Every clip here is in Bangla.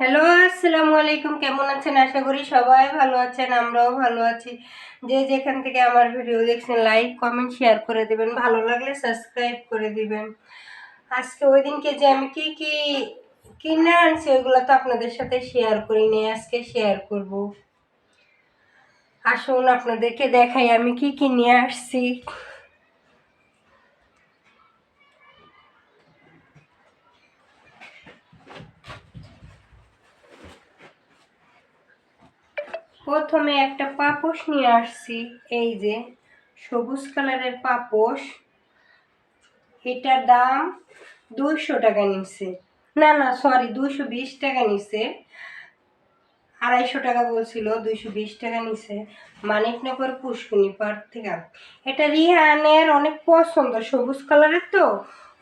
হ্যালো, আসসালামু আলাইকুম। কেমন আছেন? আশা করি সবাই ভালো আছেন, আমরাও ভালো আছি। যে যেখান থেকে আমার ভিডিও দেখছেন, লাইক, কমেন্ট, শেয়ার করে দিবেন। ভালো লাগলে সাবস্ক্রাইব করে দিবেন। আজকে ওই দিনকে যে আমি কি কি কিনে আনছি, ওইগুলো তো আপনাদের সাথে শেয়ার করিনি আজকে শেয়ার করব। আসুন, আপনাদেরকে দেখাই আমি কি কি নিয়ে আসছি। প্রথমে একটা পাপোশ নিয়ে আসছি, এই যে সবুজ কালারের পাপোশ। এটার দাম দুইশো টাকা নিচ্ছে না না সরি দুইশো বিশ টাকা নিচ্ছে আড়াইশো টাকা বলছিল, দুইশো বিশ টাকা নিছে। মানিকনগর পুষ্কুনি পার্ক থেকে। এটা রিহানের অনেক পছন্দ, সবুজ কালারের তো।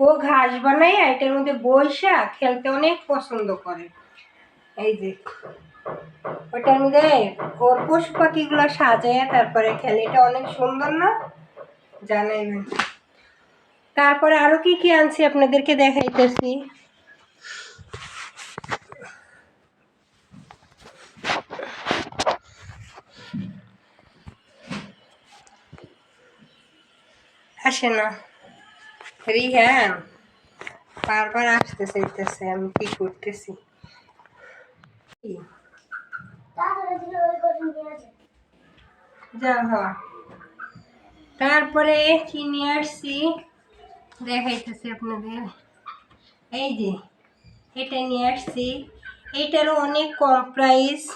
ও ঘাস বানায় এটার মধ্যে বৈশা খেলতে অনেক পছন্দ করে। এই যে ওটার মধ্যে ওর পশু পাখিগুলো সাজায়, তারপরে খেলে। এটা অনেক সুন্দর না? জানাইবেন তারপরে আরও কি কি আনছি আপনাদেরকে দেখাইতেছি? আসে না। রিহান, বারবার আসতে চাইতেছে, আমি কি করতেছি কি? হওয়া তারপরে কি নিয়ে আসছি দেখাইতেছি আপনাদের। এই যে, এটা নিয়ে আসছি। এইটারও অনেক কম প্রাইস।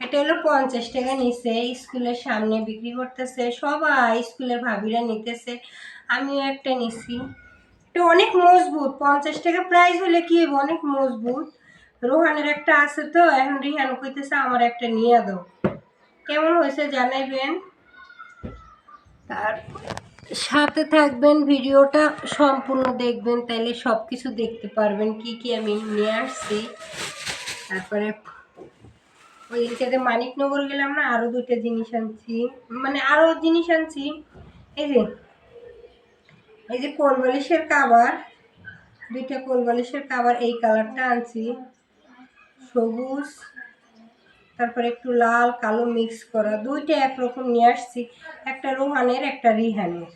এটা হলো পঞ্চাশ টাকা নিছে। স্কুলের সামনে বিক্রি করতেছে। সবাই স্কুলের ভাবিরা নিতেছে। আমিও একটা নিছি। এটা অনেক মজবুত। পঞ্চাশ টাকা প্রাইস হলে কি হবে? অনেক মজবুত। রোহানের একটা আছে তো। এখন রিহান কইতেছে, আমার একটা নিয়ে দাও। কেমন হয়েছে জানাইবেন? তার সাথে থাকবেন, ভিডিওটা সম্পূর্ণ দেখবেন, তাইলে সব কিছু দেখতে পারবেন, কি কি আমি নিয়ে আসছি। তারপরে ওই দিনটাতে মানিকনগর গেলাম না আরও দুইটা জিনিস আনছি। মানে আরও জিনিস আনছি। এই যে এই যে কোলবালিশের কাবার, দুইটা কোলবালিশের কাবার, এই কালারটা আনছি। সবুজ। তারপরে একটু লাল, কালো মিক্স করা। দুইটা একরকম নিয়ে আসছি, একটা রোহানের, একটা রিহানের।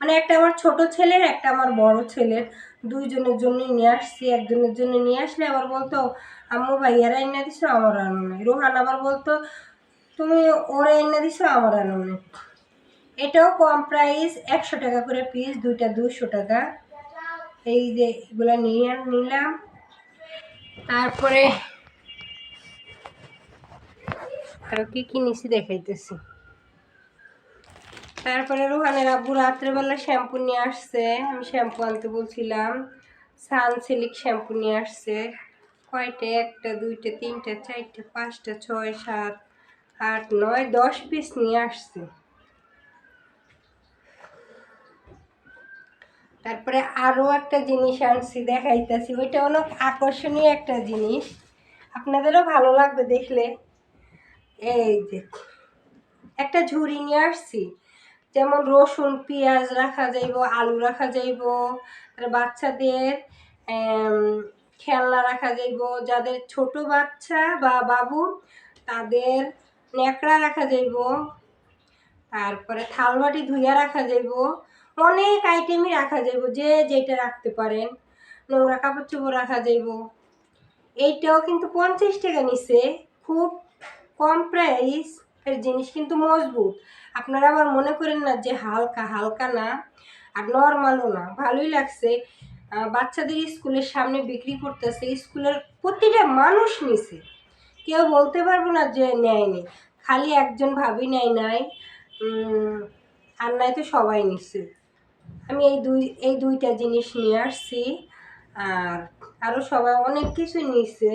মানে একটা আমার ছোট ছেলের, একটা আমার বড় ছেলের। দুইজনের জন্যই নিয়ে আসছি, একজনের জন্য নিয়ে আসলে আবার বলতো, আম্মু ভাই ভাইয়ারা এনে দিছো, আমার আনো নাই। রোহান আবার বলতো, তুমি ওরা এনে দিছো, আমার আনো নাই। এটাও কম প্রাইস একশো টাকা করে পিস দুইটা দুশো টাকা। এই যে এগুলা নিয়ে নিলাম। তারপরে আরও কি কি নিছি দেখাইতেছি। তারপরে রোহানের আব্বু রাত্রেবেলা শ্যাম্পু নিয়ে আসছে। আমি শ্যাম্পু আনতে বলছিলাম, সানসিলিক শ্যাম্পু নিয়ে আসছে। কয়টা? একটা, দুইটা, তিনটা, চারটা, পাঁচটা, ছয়, সাত, আট, নয়, দশ পিস নিয়ে আসছে। তারপরে আরও একটা জিনিস আনছি, দেখাইতেছি। ওইটা অনেক আকর্ষণীয় একটা জিনিস। আপনাদেরও ভালো লাগবে দেখলে। এই যে, একটা ঝুড়ি নিয়ে আসছি। যেমন রসুন, পেঁয়াজ রাখা যাইব, আলু রাখা যাইব বাচ্চাদের খেলনা রাখা যাইব। যাদের ছোট বাচ্চা বা বাবু, তাদের ন্যাকড়া রাখা যাইব। তারপরে থালবাটি ধুইয়া রাখা যাইব। অনেক আইটেমই রাখা যাইব, যে যেটা রাখতে পারেন। নোংরা কাপড় চোপড় রাখা যাইব। এইটাও কিন্তু পঞ্চাশ টাকা নিছে। খুব কম প্রাইস এর জিনিস কিন্তু মজবুত। আপনারা আবার মনে করেন না যে হালকা হালকা না, আর নর্মালও না। ভালোই লাগছে। বাচ্চাদের স্কুলের সামনে বিক্রি করতেছে, স্কুলের প্রতিটা মানুষ নিছে। কেউ বলতে পারব না যে নেয়নি খালি একজন ভাবি নেয় নাই আর নাই তো সবাই নিচ্ছে আমি এই দুই, এই দুইটা জিনিস নিয়ে আসছি, আর আরও সবাই অনেক কিছু নিচ্ছে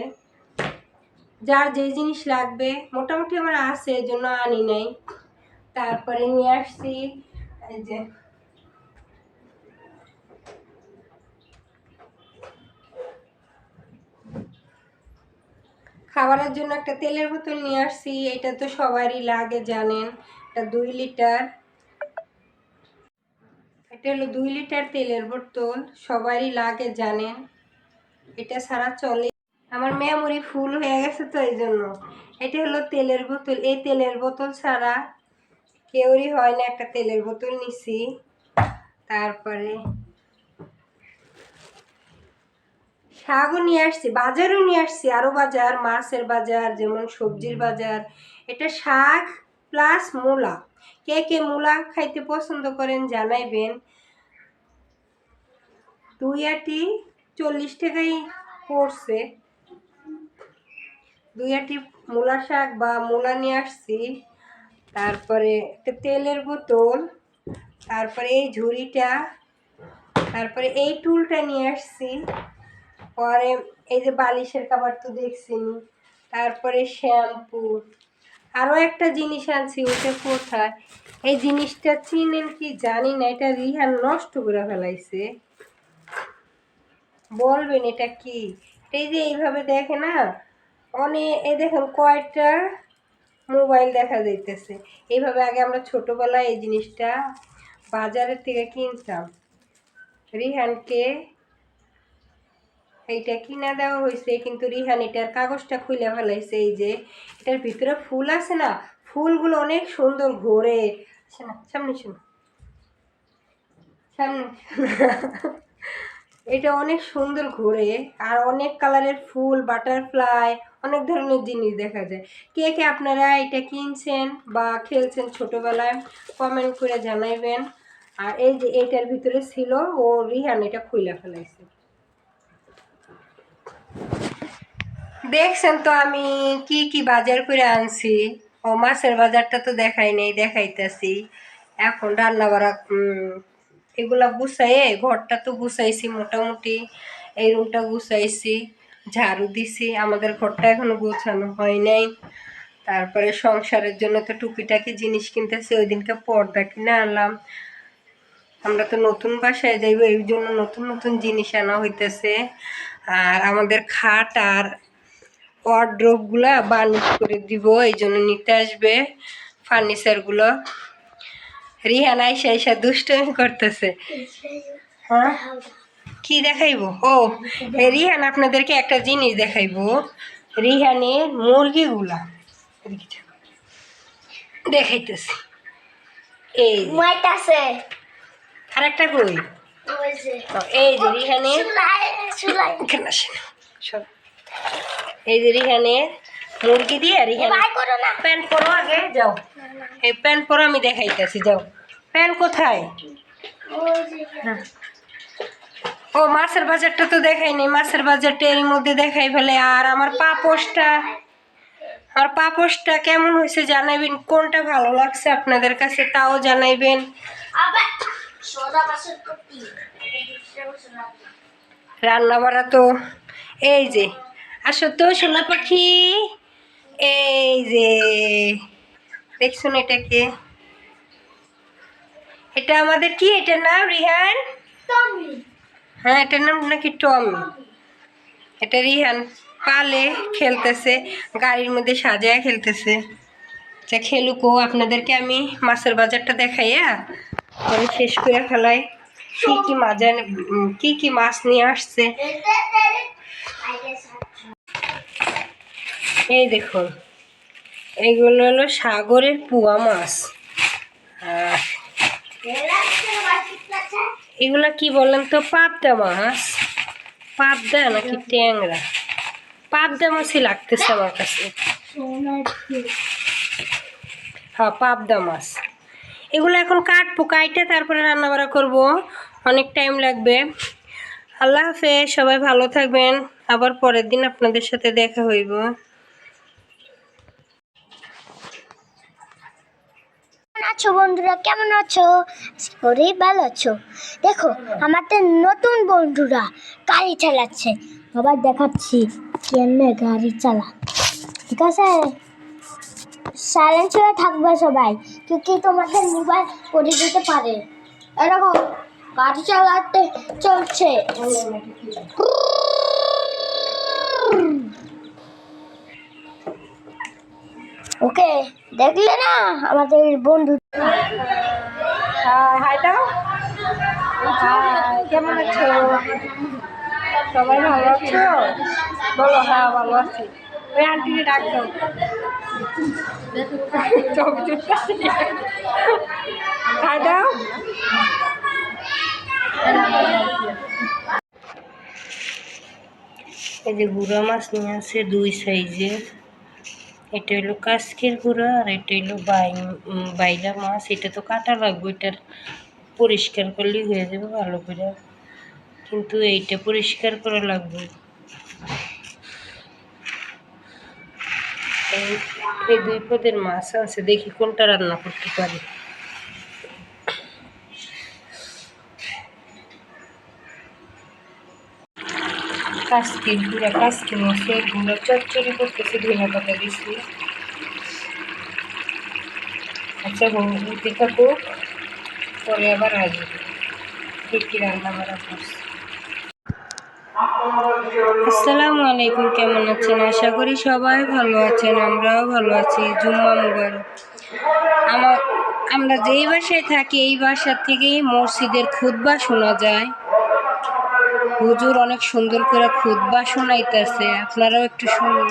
যার যে জিনিস লাগবে, মোটামুটি আমার আছে, এই জন্য আনি নাই। তারপরে নিয়ে আসছি যে। খাবারের জন্য একটা তেলের বোতল নিয়ে আসছি, এটা তো সবারই লাগে, জানেন। এটা দুই লিটার। এটা হলো দুই লিটার তেলের বোতল, সবারই লাগে, জানেন। এটা ছাড়া চলে আমার মেমোরি ফুল হয়ে গেছে তো এই জন্য। এটা হলো তেলের বোতল। এই তেলের বোতল ছাড়া কেউরই হয় না একটা তেলের বোতল নিছি। তারপরে শাকও নিয়ে আসছি, বাজারও নিয়ে আসছি। আরও বাজার, মাছের বাজার, যেমন সবজির বাজার। এটা শাক প্লাস মূলা। কে কে মূলা খাইতে পছন্দ করেন জানাইবেন। দুই আটি চল্লিশ টাকাই পড়ছে। দুই আটি মূলা শাক বা মূলা নিয়ে আসছি। তারপরে তেলের বোতল, তারপরে এই ঝুড়িটা, তারপরে এই টুলটা নিয়ে আসছি। পরে এই যে বালিশের খাবার তো দেখছি তারপরে শ্যাম্পু। আরও একটা জিনিস আনছি, ওটা কোথায়? এই জিনিসটা চিনেন কি জানি না, এটা রিহান নষ্ট করে ফেলাইছে। বলবেন এটা কি? এই যে এইভাবে দেখে না অনেক এই দেখুন কয়টা মোবাইল দেখা যাইতেছে। এইভাবে আগে আমরা ছোটোবেলায় এই জিনিসটা বাজারের থেকে কিনতাম। রিহানকে এইটা কিনা দেওয়া হয়েছে কিন্তু রিহান এটার কাগজটা খুলে ফেলাইছে, এই যে এটার ভিতরে ফুল আছে না, ফুলগুলো অনেক সুন্দর ঘোরে। না, সামনে শোনো। সামনে। এটা অনেক সুন্দর ঘোরে আর অনেক কালারের ফুল, বাটারফ্লাই, অনেক ধরনের জিনিস দেখা যায়। কে কে আপনারা এটা কিনছেন বা খেলছেন ছোটোবেলায় কমেন্ট করে জানাইবেন। আর এই যে এটার ভিতরে ছিল, ও রিহান এটা খুলে ফেলাইছে। দেখছেন তো আমি কি কি বাজার করে আনছি। ও মাছের বাজারটা তো দেখাই নেই, দেখাইতেছি। এখন রান্না বাড়া এগুলা গুছাইয়ে ঘরটা তো গুছাইছি মোটামুটি। এই রুমটা গুছাইছি, ঝাড়ু দিছি, আমাদের ঘরটা এখনও গোছানো হয় নাই। তারপরে সংসারের জন্য তো টুকিটাকি জিনিস কিনতেছি, ওই দিনকে পর্দা কিনে আনলাম। আমরা তো নতুন বাসায় যাইব এই জন্য নতুন নতুন জিনিস আনা হইতেছে। আর আমাদের খাট আর ওয়ার্ড্রোবগুলা বার্নিশ করে দিব, এই জন্য নিতে আসবে। ফার্নিচারগুলো রিহান আইসা আইসা দুষ্টমি করতেছে। হ্যাঁ? কি দেখাইবো? ও রিহান আপনাদেরকে একটা জিনিস দেখাইবো। রিহানের মুরগিগুলা। দেখাইতেছি। এই। আর একটা কই? এই যে রিহানের এই যে রিহানের মুরগি দিয়ে ভাই প্যান্ট পরো আগে যাও। এই প্যান্ট পরো আমি দেখাইতেছি যাও। প্যান্ট কোথায়? হ্যাঁ। ও মাছের বাজারটা তো দেখাইনি মাছের বাজারটা এর মধ্যে দেখাই ফেলে। আর আমার পাপোশটা আমার পাপোশটা কেমন হয়েছে জানাইবেন? কোনটা ভালো লাগছে আপনাদের কাছে তাও জানাইবেন। রান্না। বাড়া তো এই যে আসো তো সোনা পাখি। এই যে দেখছুন এটাকে। এটা আমাদের কি? এটার নাম রিহান? হ্যাঁ এটার নাম নাকি টমি। এটা রিহান পালে খেলতেছে গাড়ির মধ্যে সাজায় খেলতেছে। আচ্ছা খেলুকো আপনাদেরকে আমি মাছের বাজারটা দেখাইয়া পরে শেষ করে ফেলাই। কি কি উম, কি কি মাছ নিয়ে আসছে? এই দেখুন, এগুলো হলো সাগরের পুয়া মাছ। এগুলা কি বলেন তো, পাবদা মাছ। পাবদা নাকি ট্যাংরা। পাবদা মাছই লাগতেছে আমার কাছে। হ্যাঁ পাবদা মাছ। এগুলো এখন কাটবো, কাইটে তারপরে রান্না বাড়া করব। অনেক টাইম লাগবে। আল্লাহ হাফেজ, সবাই ভালো থাকবেন। আবার পরের দিন আপনাদের সাথে দেখা হইব। আছো বন্ধুরা? কেমন আছো? করি ভালো আছো। দেখো, আমাদের নতুন বন্ধুরা গাড়ি চালাচ্ছে। আবার দেখাচ্ছি কেমনে গাড়ি চালা ঠিক আছে? সাইলেন্স হয়ে থাকবে সবাই কি তোমাদের মোবাইল করে দিতে পারে। এরকম গাড়ি চালাতে চলছে। ওকে দেখলে না আমাদের বন্ধু হাই দাও কেমন আছো? সবাই ভালো আছো? বলো হ্যাঁ ভালো আছি। ওই আন্টিকে ডাক দাও। দাও এই যে গুঁড়া মাছ নিয়ে আছে দুই সাইজের। এটা হইল কাসকের গুঁড়া আর এটা হইল বাই বাইলা মাছ। এটা তো কাটা লাগবে, এটার পরিষ্কার করলেই হয়ে যাবে ভালো করে। কিন্তু এইটা পরিষ্কার করা লাগবে। এই দুই পদের মাছ আছে, দেখি কোনটা রান্না করতে পারি। কাসকির গুঁড়া কাসকি মাছের গুঁড়া চচ্চড়ি করতেছে ধনে পাতা দিছি আচ্ছা হলুদি থাকুক পরে আবার আসবে। কি রান্না করছে? আসসালামু আলাইকুম, কেমন আছেন? আশা করি সবাই ভালো আছেন, আমরাও ভালো আছি, জুম্মা মুবারক। আমার আমরা যেই বাসায় থাকি, এই বাসার থেকেই মসজিদের খুতবা শোনা যায়। হুজুর অনেক সুন্দর করে খুতবা শোনাইতেছে, আপনারাও একটু শুনুন।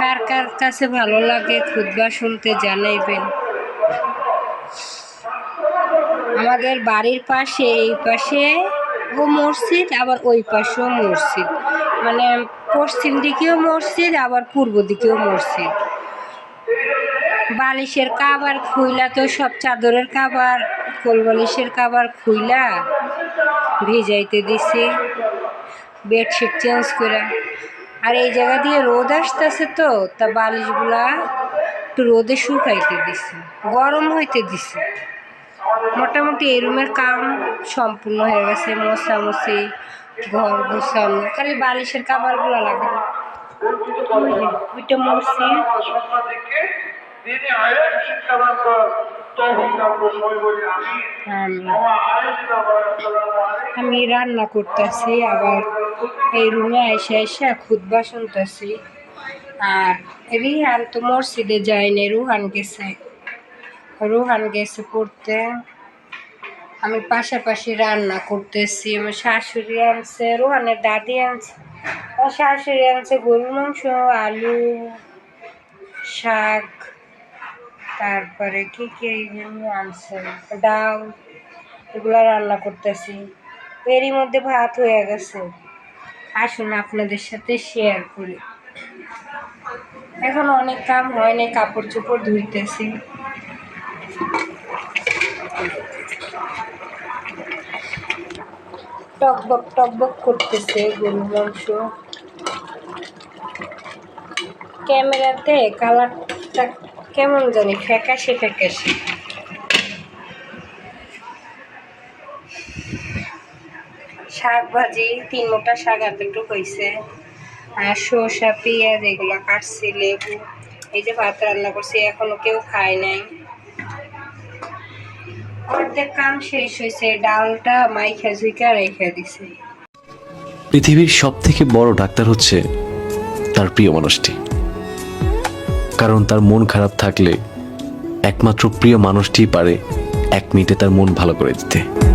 কার কার কাছে ভালো লাগে খুতবা শুনতে জানাইবেন। আমাদের বাড়ির পাশে, এই পাশে ও মসজিদ, আবার ওই পাশেও মসজিদ। মানে পশ্চিম দিকেও মসজিদ, আবার পূর্ব দিকেও মসজিদ। বালিশের কাবার খুইলা তো সব চাদরের কাবার কোল বালিশের কাবার খুইলা। ভিজাইতে দিছি। বেডশিট চেঞ্জ করে। আর এই জায়গা দিয়ে রোদ আসতেছে তো, তা বালিশগুলা একটু রোদে শুকাইতে দিছি, গরম হইতে দিছি। মোটামুটি এই রুমের কাম সম্পূর্ণ হয়ে গেছে, মোছামুছি, ঘর গোছানো, খালি বালিশের কাবারগুলো লাগানো তিনি আয়ের শিক্ষাদান আমি রান্না করতেছি আবার এই রুমে এসে এসে খুদবা শুনতেছি। আর রিহান তো মসজিদে যায়নি রুহান গেছে। রুহান গেছে পড়তে। আমি পাশাপাশি রান্না করতেছি আমার শাশুড়ি আনছে রুহানের দাদি আনছে। আমার শাশুড়ি আনছে গরুর মাংস আলু শাক, তারপরে কি কি যেন আনছে? ডাল, এগুলো রান্না করতেছি। এরই মধ্যে ভাত হয়ে গেছে। আসুন আপনাদের সাথে শেয়ার করি। এখন অনেক কাম হয়নি কাপড় চোপড় ধুইতেছি। টকবক টকবক করতেছে গরু মাংস। ক্যামেরাতে কালারটা কেমন জানি ফ্যাকাশে ফ্যাকাশে। শাক ভাজি, তিন মোটা শাক এতটুকু হয়েছে আর শসা, পেঁয়াজ, এগুলো কাটছি, লেবু। এই যে ভাত রান্না করছি, এখনও কেউ খায় নাই। অর্ধেক কাম শেষ হয়েছে, ডালটা রেখে দিছে। পৃথিবীর সব থেকে বড় ডাক্তার হচ্ছে তার প্রিয় মানুষটি। কারণ তার মন খারাপ থাকলে একমাত্র প্রিয় মানুষটি পারে এক মিনিটে তার মন ভালো করে দিতে।